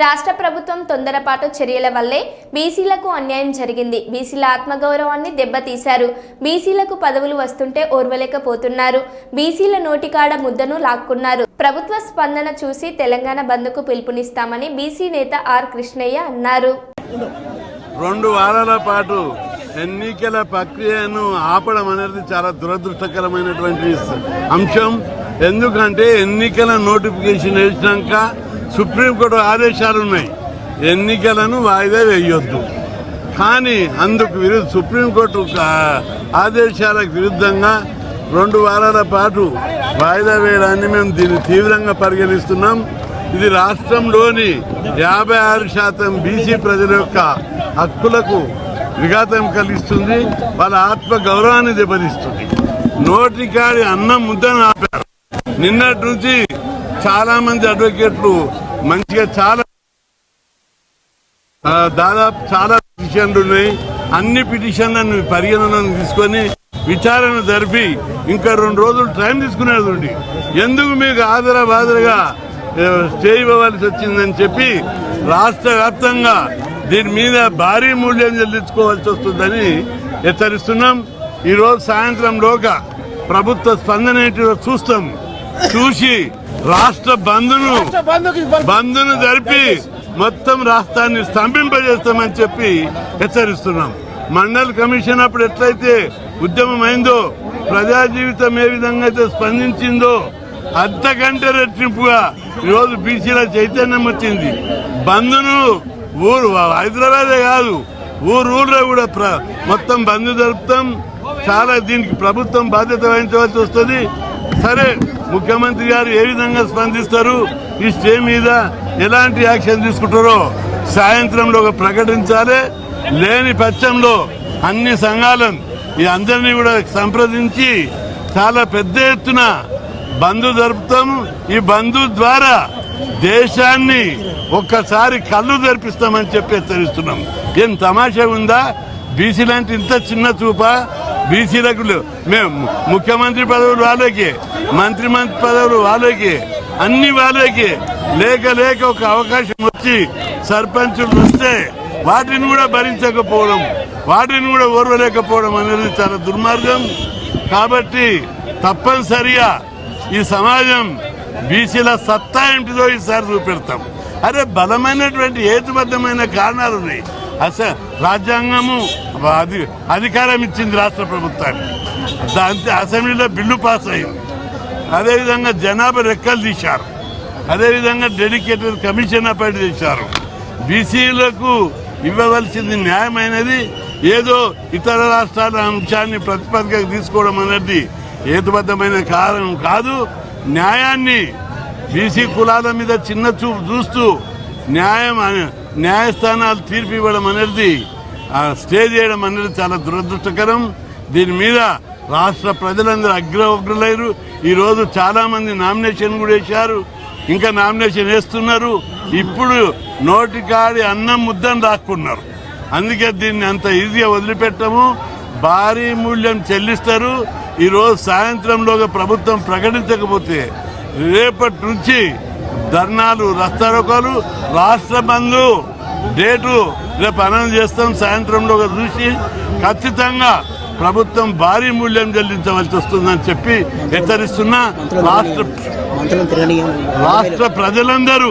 రాష్ట్ర ప్రభుత్వం తొందరపాటు చర్యల వల్లే బీసీలకు అన్యాయం జరిగింది. బీసీల ఆత్మగౌరవాన్ని దెబ్బతీశారు. బీసీలకు పదవులు వస్తుంటే ఓర్వలేకపోతున్నారు. బీసీల నోటికాడ ముద్దను లాక్కున్నారు. ప్రభుత్వ స్పందన చూసి తెలంగాణ బంద్కు పిలుపునిస్తామని బీసీ నేత ఆర్ కృష్ణయ్య అన్నారు. రెండు వారాల పాటు ఎన్నికల ప్రక్రియను ఆపడం అనేది చాలా దురదృష్టకరమైనటువంటి అంశం. ఎందుకంటే ఎన్నికల నోటిఫికేషన్ వేసినాక సుప్రీంకోర్టు ఆదేశాలు ఉన్నాయి ఎన్నికలను వాయిదా వేయొద్దు. కానీ అందుకు విరుద్ధ సుప్రీంకోర్టు ఆదేశాలకు విరుద్ధంగా రెండు వారాల పాటు వాయిదా వేయడాన్ని మేము దీన్ని తీవ్రంగా పరిగణిస్తున్నాం. ఇది రాష్ట్రంలోని యాభై ఆరు శాతం బీసీ ప్రజల యొక్క హక్కులకు విఘాతం కలిగిస్తుంది. వాళ్ళ ఆత్మ గౌరవాన్ని దెబ్బతీస్తుంది. నోటికాడి అన్నం ముద్దను ఆపారు. నిన్నటి నుంచి చాలామంది అడ్వకేట్లు మంచిగా చాలా దాదాపు చాలా పిటిషన్లు ఉన్నాయి. అన్ని పిటిషన్లను పరిగణనను తీసుకొని విచారణ జరిపి ఇంకా రెండు రోజులు టైం తీసుకునేది ఉంది ఎందుకు మీకు ఆదర బాదరగా చేయవలసి వచ్చిందని చెప్పి రాష్ట్ర వ్యాప్తంగా దీని మీద భారీ మూల్యం చెల్లించుకోవాల్సి వస్తుందని హెచ్చరిస్తున్నాం. ఈరోజు సాయంత్రంలోగా ప్రభుత్వ స్పందన చూస్తాం. చూసి రాష్ట్ర బంధును బంద్ను జరిపి మొత్తం రాష్ట్రాన్ని స్తంభింపజేస్తామని చెప్పి హెచ్చరిస్తున్నాం. మండల్ కమిషన్ అప్పుడు ఎట్లయితే ఉద్యమం అయిందో ప్రజా జీవితం ఏ విధంగా అయితే స్పందించిందో అంతకంటే రెట్టింపుగా ఈరోజు బీసీల చైతన్యం వచ్చింది. బంద్ను ఊరు హైదరాబాదే కాదు ఊరు ఊళ్ళో కూడా మొత్తం బంద్ జరుపుతాం. చాలా దీనికి ప్రభుత్వం బాధ్యత వహించవలసి వస్తుంది. సరే ముఖ్యమంత్రి గారు ఏ విధంగా స్పందిస్తారు? ఈ స్టే మీద ఎలాంటి యాక్షన్ తీసుకుంటారో సాయంత్రంలో ఒక ప్రకటించాలి. లేని పక్షంలో అన్ని సంఘాలను ఈ అందరినీ కూడా సంప్రదించి చాలా పెద్ద ఎత్తున బంధు జరుపుతాం. ఈ బంధు ద్వారా దేశాన్ని ఒక్కసారి కళ్ళు జరిపిస్తామని చెప్పి హెచ్చరిస్తున్నాం. ఏం తమాషా ఉందా? బీసీ లాంటి ఇంత చిన్న చూప? బీసీలకు మేము ముఖ్యమంత్రి పదవులు వాళ్ళకి మంత్రి మంత్రి పదవులు వాళ్ళకి అన్ని వాళ్ళకి లేక లేక ఒక అవకాశం వచ్చి సర్పంచులు వస్తే వాటిని కూడా భరించకపోవడం వాటిని కూడా ఓర్వలేకపోవడం అనేది చాలా దుర్మార్గం. కాబట్టి తప్పనిసరిగా ఈ సమాజం బీసీల సత్తా ఏంటిదో ఈసారి చూపెడతాం. అరే బలమైనటువంటి హేతుబద్ధమైన కారణాలు ఉన్నాయి. అసలు రాజ్యాంగము అది అధికారం ఇచ్చింది రాష్ట్ర ప్రభుత్వానికి. దాంతో అసెంబ్లీలో బిల్లు పాస్ అయింది అదేవిధంగా జనాభా రెక్కలు తీశారు. అదేవిధంగా డెడికేటెడ్ కమిషన్ అపాయింట్ చేశారు. బీసీలకు ఇవ్వవలసింది న్యాయమైనది ఏదో ఇతర రాష్ట్రాల అంశాన్ని ప్రతిపాదికగా తీసుకోవడం అనేది హేతుబద్ధమైన కారణం కాదు. న్యాయాన్ని బీసీ కులాల మీద చిన్న చూపు చూస్తూ న్యాయం అనే- న్యాయస్థానాలు తీర్పు ఇవ్వడం అనేది స్టే చేయడం అనేది చాలా దురదృష్టకరం. దీని మీద రాష్ట్ర ప్రజలందరూ అగ్రవగ్రులైరు ఈ ఈరోజు చాలామంది నామినేషన్ కూడా వేశారు. ఇంకా నామినేషన్ వేస్తున్నారు. ఇప్పుడు నోటికాడి అన్నం ముద్దని రాక్కున్నారు అందుకే దీన్ని అంత ఈజీగా వదిలిపెట్టము. భారీ మూల్యం చెల్లిస్తారు. ఈరోజు సాయంత్రంలోగా ప్రభుత్వం ప్రకటించకపోతే రేపటి నుంచి ధర్నాలు రస్తారోకాలు రాష్ట్ర బంధు డేటు రేపు అనౌన్స్ చేస్తాం. సాయంత్రంలోగా చూసి ఖచ్చితంగా ప్రభుత్వం భారీ మూల్యం చెల్లించవలసి వస్తుందని చెప్పి హెచ్చరిస్తున్నా. రాష్ట్ర రాష్ట్ర ప్రజలందరూ